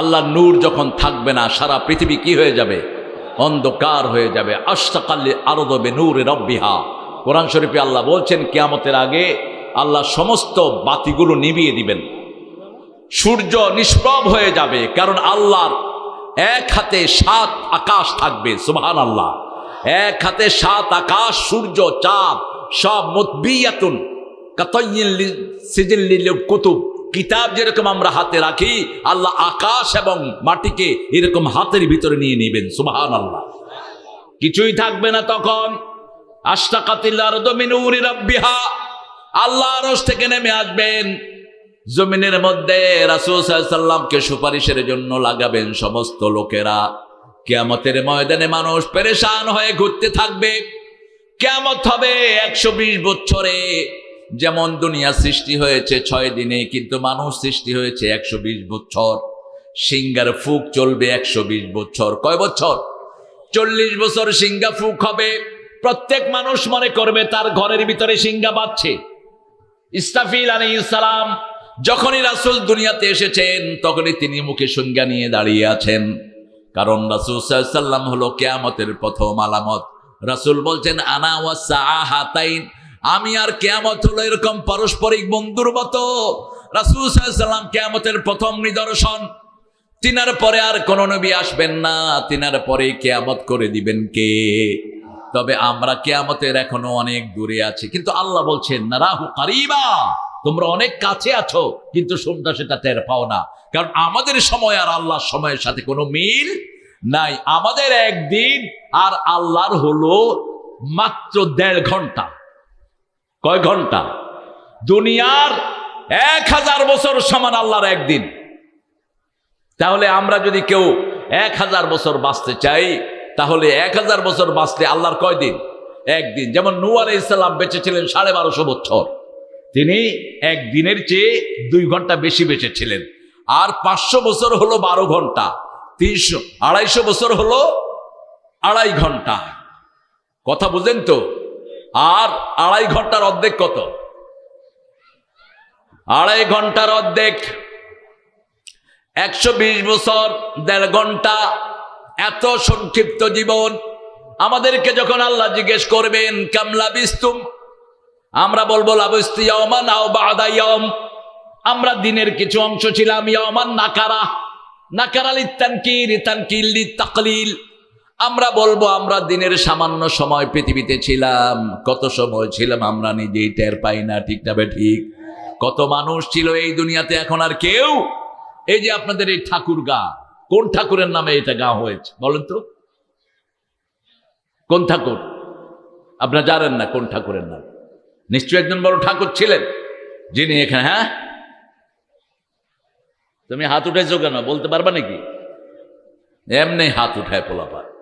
আল্লাহ নূর যখন থাকবে না, সারা পৃথিবী কি হয়ে যাবে? অন্ধকার হয়ে যাবে। আশতাকাল্লি আরও দেবে নূর রব্বিহা। কোরআন শরীফে আল্লাহ বলছেন, কেয়ামতের আগে আল্লাহ সমস্ত বাতিগুলো নিভিয়ে দিবেন। সূর্য নিষ্প্রভ হয়ে যাবে, কারণ আল্লাহর এক হাতে সাত আকাশ থাকবে সুবহান আল্লাহ এক হাতে সাত আকাশ, সূর্য, চাঁদ, সব মতবিয়াতুন। সিজিল্লিল কুতুব। কিতাব যেরকম আমরা হাতে রাখি, আল্লাহ আকাশ এবং মাটিকে এরকম হাতের ভিতরে নিয়ে নেবেন সুবহান আল্লাহ কিছুই থাকবে না তখন। আল্লাহ আরশ থেকে নেমে আসবেন। জমিনের মধ্যে রাসূল সাল্লামকে সুপারিশের জন্য লাগাবেন সমস্ত লোকেরা। কেয়ামতের ময়দানে মানুষ পেরেশান হয়ে ঘুরতে থাকবে। কেয়ামত হবে একশো বিশ বছরে। যেমন দুনিয়া সৃষ্টি হয়েছে ছয় দিনে, কিন্তু মানুষ সৃষ্টি হয়েছে একশো বিশ বছর। সিঙ্গার ফুক চলবে একশো বিশ বছর। কয় বছর? চল্লিশ বছর সিঙ্গা ফুক হবে। প্রত্যেক মানুষ মনে করবে তার ঘরের ভিতরে সিঙ্গা বাজছে ইস্তাফিল আলী ইসালাম যখনই রাসুল দুনিয়াতে এসেছেন, তখনই তিনি মুখে সংজ্ঞা নিয়ে দাঁড়িয়ে আছেন। কারণ রাসুল সাল্লাম হলো কেয়ামতের প্রথম আলামত। রাসুল বলছেন, আনা ওয়াসা হাতাইন আমি আর কেয়ামত হলো এরকম পারস্পরিক বন্ধুর মতো। রাসুল সাল্লাম কেয়ামতের প্রথম নিদর্শন। তিনার পরে আর কোন নবী আসবেন না। তিনার পরে কেয়ামত করে দিবেন কে? তবে আমরা কেয়ামতের এখনও অনেক দূরে আছি। কিন্তু আল্লাহ বলছেন না রাহু কারিবা। তোমরা অনেক কাছে আছো, কিন্তু শুনটা সেটা টের পাও না। কারণ আমাদের সময় আর আল্লাহর সময়ের সাথে কোনো মিল নাই। আমাদের একদিন আর আল্লাহর হলো মাত্র দেড় ঘণ্টা। কয় ঘণ্টা? দুনিয়ার এক হাজার বছর সমান আল্লাহর একদিন। তাহলে আমরা যদি কেউ এক হাজার বছর বাঁচতে চাই, তাহলে এক হাজার বছর বাঁচতে আল্লাহর কয় দিন? একদিন। যেমন নু আলাই ইসলাম বেঁচেছিলেন সাড়ে বারোশো বছর। তিনি একদিনের চেয়ে দুই ঘণ্টা বেশি বেঁচেছিলেন আর পাঁচশো বছর হলো বারো ঘণ্টা। তিনশো, আড়াইশো বছর হলো আড়াই ঘণ্টা। কথা বুঝেন তো? আর আড়াই ঘণ্টার অর্ধেক কত? আড়াই ঘণ্টার অর্ধেক একশো বিশ বছর, দেড় ঘণ্টা, এত সংক্ষিপ্ত জীবন। আমাদেরকে যখন আল্লাহ জিজ্ঞেস করবেন, কামলা বিস্তুম? আমরা বলব লাবস্তিয়ামান আমরা দিনের কিছু অংশ ছিলাম ইয়ামান নাকারা। নাকারাল ইত্তানকির ইতানকিল তাকলিল আমরা বলব, আমরা দিনের সামান্য সময় পৃথিবীতে ছিলাম। কত সময় ছিলাম আমরা নিজেই টের পাই না, ঠিক না ঠিক? কত মানুষ ছিল এই দুনিয়াতে, এখন আর কেউ? এই যে আপনাদের এই ঠাকুর গা, কোন ঠাকুরের নামে এটা গা হয়েছে? বলেন তো। কোন ঠাকুর? আপনারা জানেন না কোন ঠাকুরের নাম। নিশ্চয় একজন বড় ঠাকুর ছিলেন, যিনি এখানে হ্যাঁ? তুমি হাত উঠাইছো কেন? বলতে পারবা নাকি? এমনি হাত উঠায় পোলাপা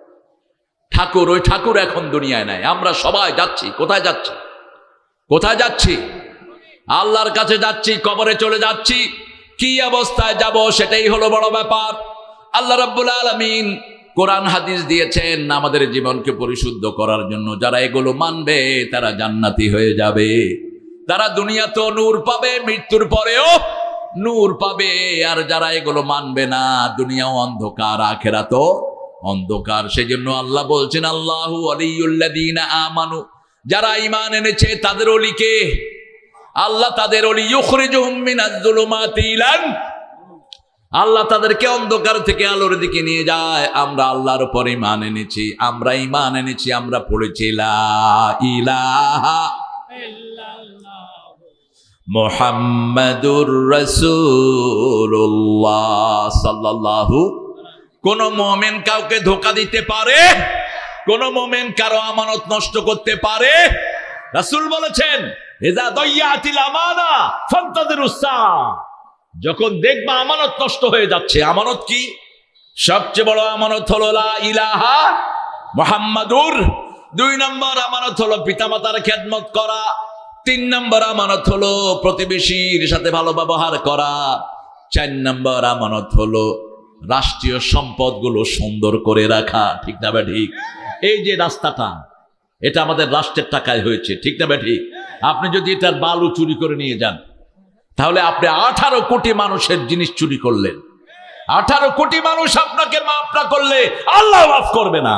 ঠাকুর, ওই ঠাকুর এখন দুনিয়ায় নাই। আমরা সবাই যাচ্ছি। কোথায় যাচ্ছি? কোথায় যাচ্ছি? আল্লাহর কাছে যাচ্ছি, কবরে চলে যাচ্ছি। কি অবস্থায় যাব সেটাই হলো বড় ব্যাপার। আল্লাহ রাব্বুল আলামিন কোরআন, হাদিস দিয়েছেন আমাদের জীবনকে পরিশুদ্ধ করার জন্য। যারা এগুলো মানবে, তারা জান্নাতি হয়ে যাবে। তারা দুনিয়া তো নূর পাবে, মৃত্যুর পরেও নূর পাবে। আর যারা এগুলো মানবে না, দুনিয়াও অন্ধকার আখেরা তো অন্ধকার। সেজন্য আল্লাহ বলছেন, আল্লাহু আমানু। যারা ইমান এনেছে, তাদের অলিকে আল্লাহ তাদের অলি ইলান। আল্লাহ তাদেরকে অন্ধকার থেকে আলোর দিকে নিয়ে যায়। আমরা আল্লাহর উপর ইমান এনেছি, আমরা ইমান এনেছি, আমরা পড়েছি মোহাম্মদুর রসুল্লাহ সাল্লাল্লাহু কোন মোমেন কাউকে ধোকা দিতে পারে? কোন মোমেন কারও আমানত নষ্ট করতে পারে? রাসূল বলেছেন আমানা যখন দেখবা আমানত নষ্ট হয়ে যাচ্ছে, আমানত কি? সবচেয়ে বড় আমানত হলো লা ইলাহা মোহাম্মদুর। দুই নম্বর আমানত হলো পিতামাতার খেদমত করা। তিন নম্বর আমানত হলো প্রতিবেশীর সাথে ভালো ব্যবহার করা। চার নম্বর আমানত হলো রাষ্ট্রীয় সম্পদগুলো সুন্দর করে রাখা, ঠিক না ঠিক এই যে রাস্তাটা, এটা আমাদের রাষ্ট্রের টাকায় হয়েছে, ঠিক না ঠিক আপনি যদি এটার বালু চুরি করে নিয়ে যান, তাহলে আপনি আঠারো কোটি মানুষের জিনিস চুরি করলেন। আঠারো কোটি মানুষ আপনাকে মাফ না করলে আল্লাহ মাফ করবে না।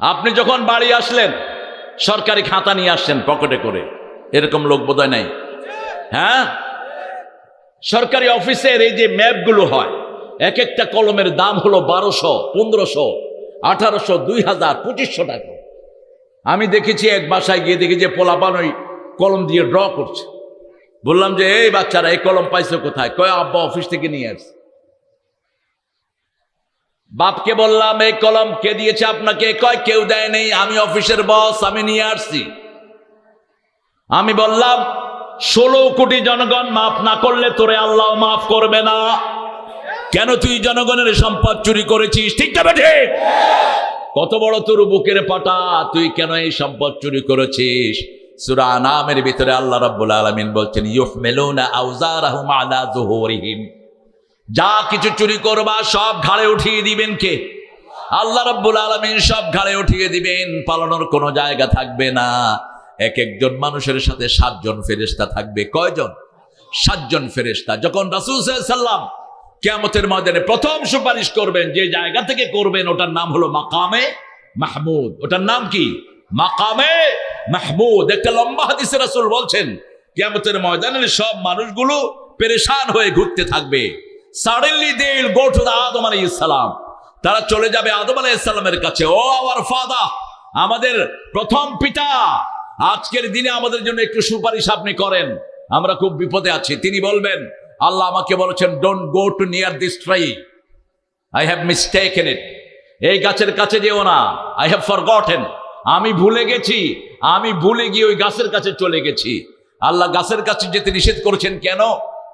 আপনি যখন বাড়ি আসলেন, সরকারি খাতা নিয়ে আসছেন পকেটে করে, এরকম লোক বোধহয় নাই? হ্যাঁ? সরকারি অফিসের এই যে ম্যাপগুলো হয় এক একটা কলমের দাম হলো বারোশো, পনেরোশো, আঠারোশো, দুই হাজার, পঁচিশশো টাকা। আমি দেখেছি এক বাসায় গিয়ে দেখি যে পোলাপান ওই কলম দিয়ে ড্র করছে। বললাম যে, এই বাচ্চারা, এই কলম পাইছো কোথায়? কয়, আব্বা অফিস থেকে নিয়ে আসছে। বাপকে বললাম, এই কলম কে দিয়েছে আপনাকে? কয়, কেউ দেয় নেই, আমি অফিসের বস, আমি নিয়ে আসছি। আমি বললাম, ষোলো কোটি জনগণ মাফ না করলে তোরে আল্লাহ মাফ করবে না। কেন তুই জনগণের সম্পদ চুরি করেছিস? ঠিক কত বড় তোর বুকের পাটা, তুই কেন এই সম্পদ চুরি করেছিস? সুরা নামের ভিতরে আল্লাহ রাব্বুল আলামিন বলছেন ইউহমিলুনা আওজারাহুম আলা যুহুরিহিম যা কিছু চুরি করবা, সব ঘাড়ে উঠিয়ে দিবেন কে? আল্লাহ রাব্বুল আলামিন সব ঘাড়ে উঠিয়ে দিবেন, পালানোর কোনো জায়গা থাকবে না। এক একজন মানুষের সাথে সাতজন ফেরেশতা থাকবে। কয়জন? সাতজন ফেরেশতা। যখন রাসূল সাল্লাম কিয়ামতের ময়দানে প্রথম সুপারিশ করবেন যে জায়গা থেকে করবেন, ওটার নাম হলো মাকামে মাহমুদ। ওটার নাম কি? মাকামে মাহমুদ। একটা লম্বা হাদিসে রাসূল বলছেন, কিয়ামতের ময়দানের সব মানুষগুলো পেরেশান হয়ে ঘুরতে থাকবে। Suddenly they go to the আদম আলাইহিস সালাম তারা চলে যাবে আদম আলাইহিস সালামের কাছে। ও আওয়ার ফাদার, আমাদের প্রথম পিতা, আজকের দিনে আমাদের জন্য একটু সুপারিশ আপনি করেন। আমরা খুব বিপদে আছি। তিনি বলবেন আল্লাহ আমাকে বলেছেন don't go to near this tree I have mistaken it এই গাছের কাছে যেও না। আই হ্যাভ ফরগটেন আমি ভুলে গেছি। আমি ভুলে গিয়ে ওই গাছের কাছে চলে গেছি। আল্লাহ গাছের কাছে যেতে নিষেধ করেছেন কেন?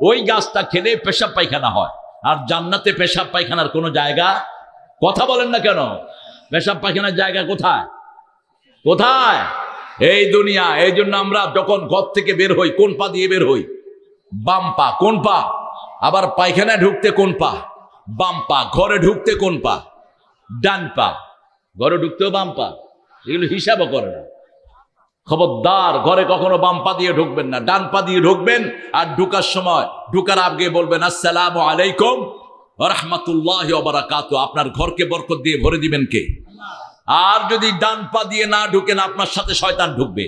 ওই গাছটা খেলে পেশাব পায়খানা হয়। আর জান্নাতে পেশাব পায়খানার কোনো জায়গা? কথা বলেন না কেন? পেশাব পায়খানার জায়গা কোথায়? কোথায়? এই দুনিয়া। এই জন্য আমরা যখন ঘর থেকে বের হই, কোন পা দিয়ে বের হই? বাম পা, কোন পা? আবার পায়খানায় ঢুকতে কোন পা? বাম পা, ঘরে ঢুকতে কোন পা? ডান পা, ঘরে ঢুকতেও বাম পা, এগুলো হিসাবও করে না। খবরদার, ঘরে কখনো বাম পা দিয়ে ঢুকবেন না। ডান পা দিয়ে ঢুকবেন আর ঢুকার সময়, ঢুকার আগে বলবেন, আসসালাম আলাইকুম রহমতুল্লাহ বারাকাতু। আপনার ঘরকে বরকত দিয়ে ভরে দিবেন কে? আর যদি ডান পা দিয়ে না ঢুকেন, আপনার সাথে শয়তান ঢুকবে।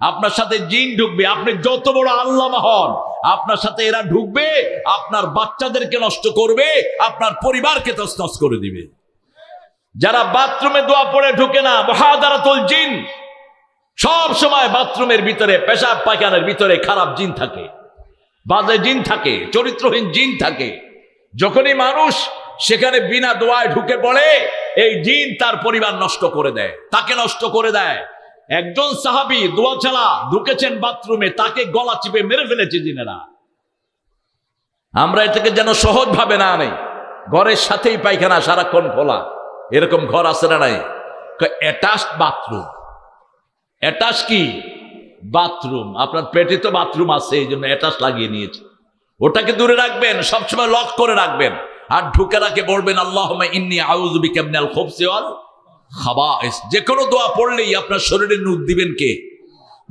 আপনার সাথে জিন ঢুকবে। আপনি যত বড় আল্লাহ হন আপনার সাথে এরা ঢুকবে, আপনার বাচ্চাদেরকে নষ্ট করবে, আপনার পরিবারকে তসনস করে দিবে। যারা বাথরুমে দোয়া পড়ে ঢুকে না, মহাদারাতুল জিন, সব সময় বাথরুমের ভিতরে, পেশাব পায়খানার ভিতরে খারাপ জিন থাকে। বাজে জিন থাকে, চরিত্রহীন জিন থাকে। যখনই মানুষ সেখানে বিনা দোয়ায় ঢুকে পড়ে, এই জিন তার পরিবার নষ্ট করে দেয়, তাকে নষ্ট করে দেয়। একজন সাহাবি দোয়া ছাড়া ঢুকেছেন বাথরুমে, তাকে গলা চিপে মেরে ফেলেছে জিনেরা। আমরা এটাকে যেন সহজ ভাবে না নেই। ঘরের সাথেই পায়খানা, সারাক্ষণ খোলা। এরকম ঘর আছে না নাই? বাথরুম। অ্যাটাচ কি? বাথরুম। আপনার পেটে তো বাথরুম আছে, এই জন্য অ্যাটাচ লাগিয়ে নিয়েছে। ওটাকে দূরে রাখবেন, সবসময় লক করে রাখবেন। আর ঢুকে রাখে বলবেন আল্লাহ ইন্নি আউজুবি কেমনাল খোবসেওয়াল খাবা যে কোনো দোয়া পড়লেই আপনার শরীরে নুক দিবেন কে?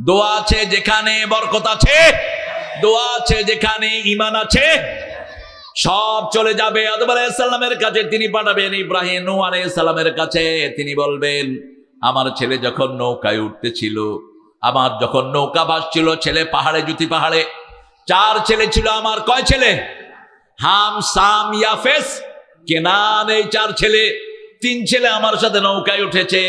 দোয়া আছে যেখানে বরকত আছে, দোয়া আছে যেখানে ইমান আছে, সব চলে যাবে। আদম কাছে তিনি পাঠাবেন, ইব্রাহিম নু আলাইসাল্লামের কাছে তিনি বলবেন, আমার ছেলে যখন নৌকায় উঠতেছিল, আমার যখন নৌকা ভাসছিল ছেলে পাহাড়ে, জুতি পাহাড়ে, চার ছেলে ছিল আমার, কয় ছেলে? হাম, সাম, ইয়াফেস, কেনান এই চার ছেলে তিন ছেলে আমার সাথে নৌকায় উঠেছে,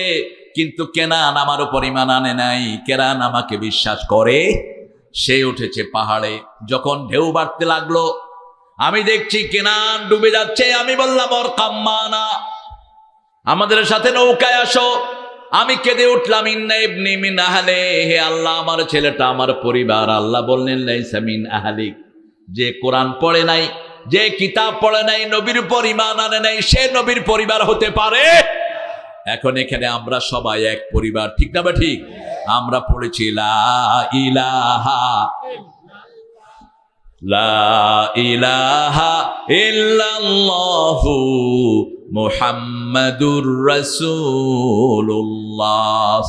কিন্তু কেনান আমার উপর ইমান আনে নাই। কেরান আমাকে বিশ্বাস করে, সে উঠেছে পাহাড়ে। যখন ঢেউ বাড়তে লাগল, আমি দেখছি কেনান ডুবে যাচ্ছে। আমি বললাম, ওর কাম্মানা, আমাদের সাথে নৌকায় আসো। আমি কেঁদে উঠলাম, ইন্না ইবনি মিন আহলে, হে আল্লাহ, আমার ছেলেটা আমার পরিবার। আল্লাহ বললেন, লাইসা মিন আহলিক, যে কোরআন পড়ে নাই যে কিতাব পড়ে নাই, নবীর উপর ইমান আনে নাই, সে নবীর পরিবার হতে পারে? এখন এখানে আমরা সবাই এক পরিবার, ঠিক না বা ঠিক? আমরা পড়েছি, লা ইলাহা লা ইলাহা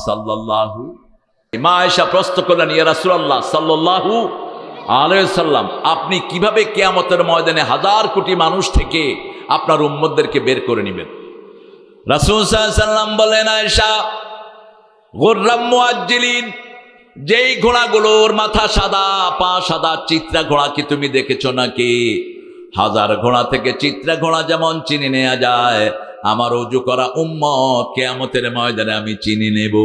সাল্লাল্লাহু। মা আয়েশা প্রশ্ন করলেন, ইয়া রাসূলুল্লাহ, সাল্লাল্লাহু আলাইসাল্লাম আপনি কীভাবে কেয়ামতের ময়দানে হাজার কোটি মানুষ থেকে আপনার উম্মদদেরকে বের করে নেবেন? রাসুল বলেন আয়সা গোর্রাম মুআজ্জিলিন, যেই ঘোড়াগুলোর মাথা সাদা, পা সাদা, চিত্রা ঘোড়া কি তুমি দেখেছ নাকি? হাজার ঘোড়া থেকে চিত্রা ঘোড়া যেমন চিনি নেওয়া যায়, আমার উজু করা উম্মত কেয়ামতের ময়দানে আমি চিনি নেব।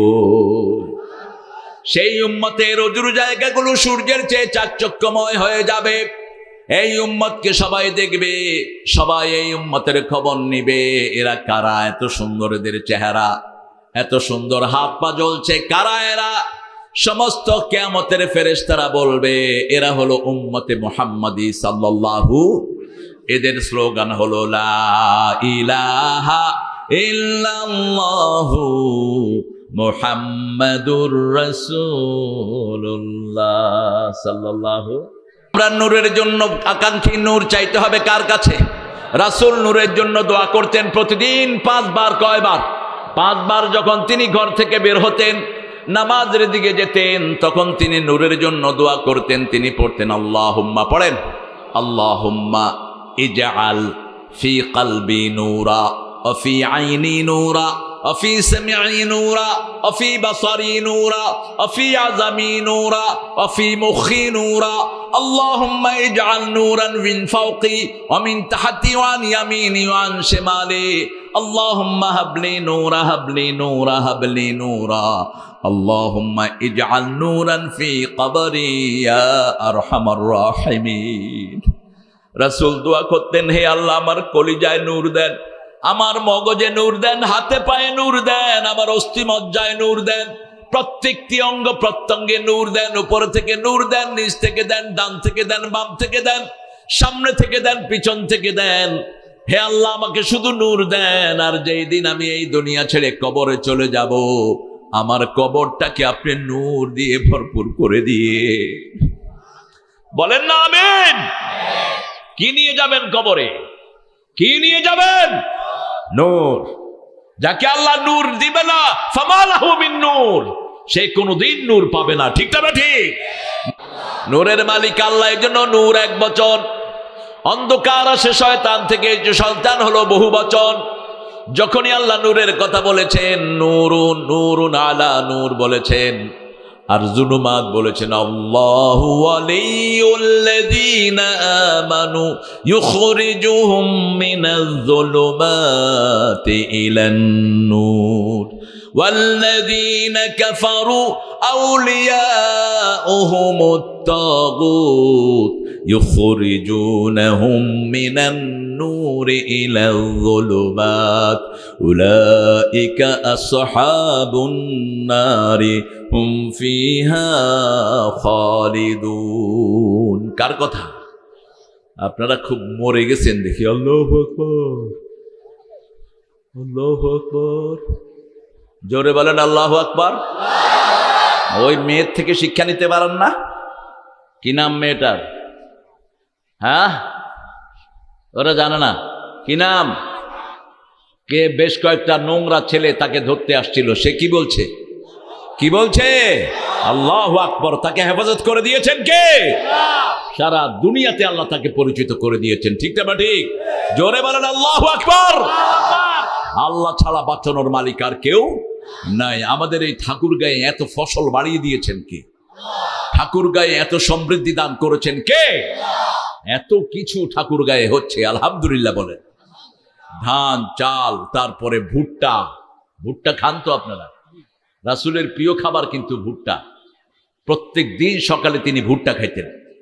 সেই উম্মতের অজুর জায়গাগুলো সূর্যের চেয়ে চাকচক্যময় হয়ে যাবে। এই উম্মতকে সবাই দেখবে, সবাই এই উম্মতের খবর নিবে। এরা কারা? এত সুন্দর এদের চেহারা, এত সুন্দর হাত পা জ্বলছে। কারা এরা? সমস্ত কেয়ামতের ফেরেশতারা বলবে, এরা হলো উম্মতে মোহাম্মদী সাল্লাল্লাহু, এদের স্লোগান হলো, লা ইলাহা ইল্লাল্লাহু মোহাম্মদুর রসুল্লাহ সাল্লাহ আমরা নূরের জন্য আকাঙ্ক্ষী নূর চাইতে হবে কার কাছে? রাসুল নূরের জন্য দোয়া করতেন প্রতিদিন পাঁচবার, কয়বার? পাঁচবার যখন তিনি ঘর থেকে বের হতেন, নামাজের দিকে যেতেন, তখন তিনি নূরের জন্য দোয়া করতেন, তিনি পড়তেন আল্লাহ হুম্মা পড়েন আল্লাহ হুম্মা আল ফি কালবি নূরা অফি আইনি নূরা। وفي سمعي نورا وفي بصري نورا وفي عزمي نورا وفي مخي نورا اللهم اجعل نورا من فوقي ومن تحتي وعن يميني وعن شمالي اللهم هب لي نورا هب لي نورا هب لي نورا اللهم اجعل نورا في قبري يا ارحم الراحمين রাসূল দোয়া করতেন হে আল্লাহ আমার কলিজায় নূর দেন আমার মগজে নূর দেন, হাতে পায়ে নূর দেন, আমার অস্থি মজ্জায় নূর দেন, প্রত্যেকটি অঙ্গ প্রত্যঙ্গে নূর দেন, উপর থেকে নূর দেন, নিচ থেকে দেন, ডান থেকে দেন, বাম থেকে দেন, সামনে থেকে দেন, পিছন থেকে দেন। হে আল্লাহ, আমাকে শুধু নূর দেন, আর যেই দিন আমি এই দুনিয়া ছেড়ে কবরে চলে যাব, আমার কবরটাকে আপনি নূর দিয়ে ভরপুর করে দিয়ে। বলেন না, আমেন। কি নিয়ে যাবেন কবরে? কি নিয়ে যাবেন? নূর। যাকে আল্লাহ নূর দিবে না, ফামালাহু মিন নূর। সে কোনোদিন নূর পাবে না। ঠিক না ঠিক? নূরের মালিক আল্লাহ, এই জন্য নূর এক বচন। অন্ধকার আসে শয়তান থেকে সন্তান হলো বহু বচন। যখনই আল্লাহ নূরের কথা বলেছেন, নূরুন নূরুন আলা নূর বলেছেন। আর জুনুমাত বলেছেন আল্লাহু ওয়ালিউল্লাযীনা আমানু ইউখরিজুহুম মিনাজ-যুলুমাতি ইলান-নূর والذين كفروا أولياؤهم الطاغوت يخرجونهم من النور إلى الظلمات أولئك أصحاب النار হুম ফিহা খালিদুন কার কথা আপনারা খুব মরে গেছেন দেখি আল্লাহ আকবর আল্লাহ আকবর জোরে বলেন আল্লাহ আকবর ওই মেয়ের থেকে শিক্ষা নিতে পারেন না কি নাম মেয়েটার হ্যাঁ ওরা জানে না। কি নাম? কে বেশ কয়েকটা নোংরা ছেলে তাকে ধরতে আসছিল, সে কি বলছে? কি বলছে? আল্লাহ আকবর, তাকে হেফাজত করে দিয়েছেন কে? সারা দুনিয়াতে আল্লাহ তাকে পরিচিত করে দিয়েছেন, ঠিক না ঠিক? জোরে বলেন, আল্লাহ আকবর! আল্লাহ ছাড়া বাঁচানোর মালিক আর কেউ নাই। আমাদের এই ঠাকুর গায়ে এত ফসল বাড়িয়ে দিয়েছেন কে? ঠাকুর গায়ে এত সমৃদ্ধি দান করেছেন কে? এত কিছু ঠাকুর গায়ে হচ্ছে, আলহামদুলিল্লাহ বলেন। ধান, চাল, তারপরে ভুট্টা। ভুট্টা খান তো আপনারা। রাসুলের প্রিয় খাবার কিন্তু ভুট্টা। প্রত্যেক দিন সকালে তিনি ভুট্টা খাইতেন।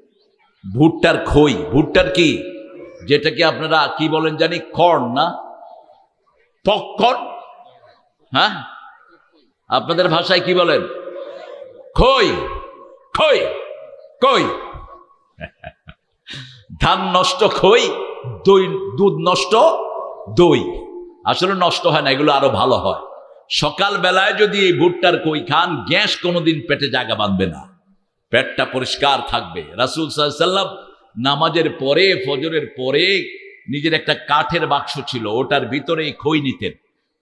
ভুট্টার খই। ভুট্টার কি? যেটাকে আপনারা কি বলেন জানি? কর্ন না? পপকর্ন হ্যাঁ? আপনাদের ভাষায় কি বলেন? খই। খই। কই? ধান নষ্ট খই, দই, দুধ নষ্ট দই। আসলে নষ্ট হয় না, এগুলো আরও ভালো হয়। সকাল বেলায় যদি এই ভুট্টার কই খান, গ্যাস কোনোদিন পেটে জায়গা বাঁধবে না। পেটটা পরিষ্কার থাকবে। রাসুল সাল্লাম নামাজের পরে, ফজরের পরে নিজের একটা কাঠের বাক্স ছিল, ওটার ভিতরে খই নিতেন।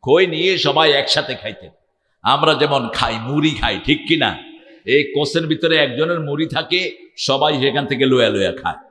খই নিয়ে সবাই একসাথে খাইতেন। আমরা যেমন খাই, মুড়ি খাই, ঠিক কিনা? এই কোষের ভিতরে একজনের মুড়ি থাকে, সবাই সেখান থেকে লোয়া লোয়া খায়।